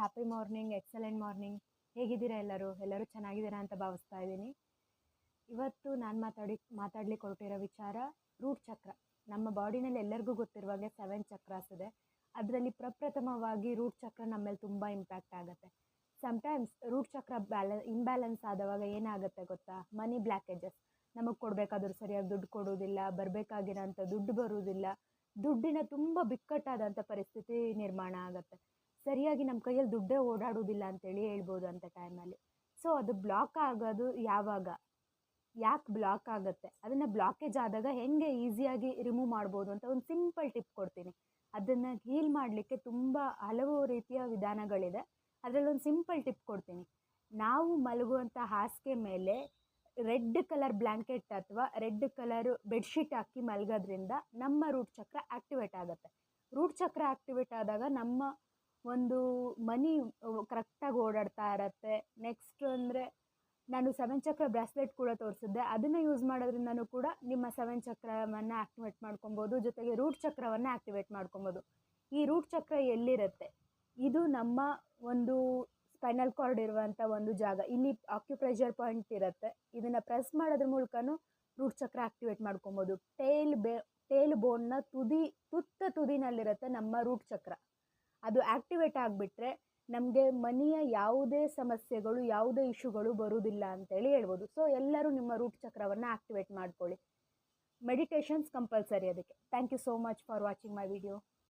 Happy morning excellent morning ಹೇಗಿದ್ದೀರಾ ಎಲ್ಲರೂ? ಎಲ್ಲರೂ ಚೆನ್ನಾಗಿದ್ದೀರಾ ಅಂತ ಭಾವಿಸ್ತಾ ಇದ್ದೀನಿ. ಇವತ್ತು ನಾನು ಮಾತಾಡಿ ಮಾತಾಡ್ಲಿಕ್ಕೆ ಹೊರಟಿರೋ ವಿಚಾರ ರೂಟ್ ಚಕ್ರ. ನಮ್ಮ ಬಾಡಿನಲ್ಲಿ ಎಲ್ಲರಿಗೂ ಗೊತ್ತಿರುವಾಗೆ ಸೆವೆನ್ ಚಕ್ರಾಸ್ ಇದೆ. ಅದರಲ್ಲಿ ಪ್ರಪ್ರಥಮವಾಗಿ ರೂಟ್ ಚಕ್ರ ನಮ್ಮ ಮೇಲೆ ತುಂಬ ಇಂಪ್ಯಾಕ್ಟ್ ಆಗುತ್ತೆ. ಸಮ್ಟೈಮ್ಸ್ ರೂಟ್ ಚಕ್ರ ಬ್ಯಾಲೆ ಇಂಬ್ಯಾಲೆನ್ಸ್ ಆದವಾಗ ಏನಾಗುತ್ತೆ ಗೊತ್ತಾ? ಮನಿ ಬ್ಲ್ಯಾಕೇಜಸ್ ನಮಗೆ ಕೊಡಬೇಕಾದ್ರೂ ಸರಿಯಾಗಿ ದುಡ್ಡು ಕೊಡೋದಿಲ್ಲ ಬರಬೇಕಾಗಿರೋಂಥ ದುಡ್ಡು ಬರುವುದಿಲ್ಲ. ದುಡ್ಡಿನ ತುಂಬ ಬಿಕ್ಕಟ್ಟಾದಂಥ ಪರಿಸ್ಥಿತಿ ನಿರ್ಮಾಣ ಆಗುತ್ತೆ. ಸರಿಯಾಗಿ ನಮ್ಮ ಕೈಯಲ್ಲಿ ದುಡ್ಡೇ ಓಡಾಡೋದಿಲ್ಲ ಅಂತೇಳಿ ಹೇಳ್ಬೋದು ಅಂಥ ಟೈಮಲ್ಲಿ ಸೊ ಅದು ಬ್ಲಾಕ್ ಆಗೋದು ಯಾವಾಗ? ಯಾಕೆ ಬ್ಲಾಕ್ ಆಗುತ್ತೆ? ಅದನ್ನು ಬ್ಲಾಕೇಜ್ ಆದಾಗ ಹೆಂಗೆ ಈಸಿಯಾಗಿ ರಿಮೂವ್ ಮಾಡ್ಬೋದು ಅಂತ ಒಂದು ಸಿಂಪಲ್ ಟಿಪ್ ಕೊಡ್ತೀನಿ. ಅದನ್ನು ಹೀಲ್ ಮಾಡಲಿಕ್ಕೆ ತುಂಬ ಹಲವು ರೀತಿಯ ವಿಧಾನಗಳಿದೆ. ಅದರಲ್ಲೊಂದು ಸಿಂಪಲ್ ಟಿಪ್ ಕೊಡ್ತೀನಿ. ನಾವು ಮಲಗುವಂಥ ಹಾಸಿಗೆ ಮೇಲೆ ರೆಡ್ ಕಲರ್ ಬ್ಲ್ಯಾಂಕೆಟ್ ಅಥವಾ ರೆಡ್ ಕಲರ್ ಬೆಡ್ಶೀಟ್ ಹಾಕಿ ಮಲಗೋದ್ರಿಂದ ನಮ್ಮ ರೂಟ್ ಚಕ್ರ ಆಕ್ಟಿವೇಟ್ ಆಗುತ್ತೆ. ರೂಟ್ ಚಕ್ರ ಆಕ್ಟಿವೇಟ್ ಆದಾಗ ನಮ್ಮ ಒಂದು ಮನಿ ಕರೆಕ್ಟಾಗಿ ಓಡಾಡ್ತಾ ಇರತ್ತೆ. ನೆಕ್ಸ್ಟ್ ಅಂದರೆ ನಾನು ಸೆವೆನ್ ಚಕ್ರ ಬ್ರಾಸ್ಲೆಟ್ ಕೂಡ ತೋರಿಸಿದ್ದೆ. ಅದನ್ನು ಯೂಸ್ ಮಾಡೋದ್ರಿಂದನೂ ಕೂಡ ನಿಮ್ಮ ಸೆವೆನ್ ಚಕ್ರವನ್ನು ಆಕ್ಟಿವೇಟ್ ಮಾಡ್ಕೊಬೋದು. ಜೊತೆಗೆ ರೂಟ್ ಚಕ್ರವನ್ನು ಆಕ್ಟಿವೇಟ್ ಮಾಡ್ಕೊಬೋದು. ಈ ರೂಟ್ ಚಕ್ರ ಎಲ್ಲಿರುತ್ತೆ? ಇದು ನಮ್ಮ ಒಂದು ಸ್ಪೈನಲ್ ಕಾರ್ಡ್ ಇರುವಂಥ ಒಂದು ಜಾಗ. ಇಲ್ಲಿ ಆಕ್ಯುಪ್ರೆಷರ್ ಪಾಯಿಂಟ್ ಇರುತ್ತೆ. ಇದನ್ನು ಪ್ರೆಸ್ ಮಾಡೋದ್ರ ಮೂಲಕನೂ ರೂಟ್ ಚಕ್ರ ಆಕ್ಟಿವೇಟ್ ಮಾಡ್ಕೊಬೋದು. ಟೇಲ್ ಬೇ ಟೇಲ್ ಬೋನ್ನ ತುದಿ, ತುತ್ತ ತುದಿನಲ್ಲಿರುತ್ತೆ ನಮ್ಮ ರೂಟ್ ಚಕ್ರ. ಅದು ಆಕ್ಟಿವೇಟ್ ಆಗಿಬಿಟ್ರೆ ನಮಗೆ ಮನೆಯ ಯಾವುದೇ ಸಮಸ್ಯೆಗಳು, ಯಾವುದೇ ಇಶ್ಯೂಗಳು ಬರುವುದಿಲ್ಲ ಅಂತೇಳಿ ಹೇಳ್ಬೋದು. ಸೊ ಎಲ್ಲರೂ ನಿಮ್ಮ ರೂಟ್ ಚಕ್ರವನ್ನು ಆಕ್ಟಿವೇಟ್ ಮಾಡ್ಕೊಳ್ಳಿ. ಮೆಡಿಟೇಷನ್ಸ್ ಕಂಪಲ್ಸರಿ ಅದಕ್ಕೆ. Thank you so much for watching my video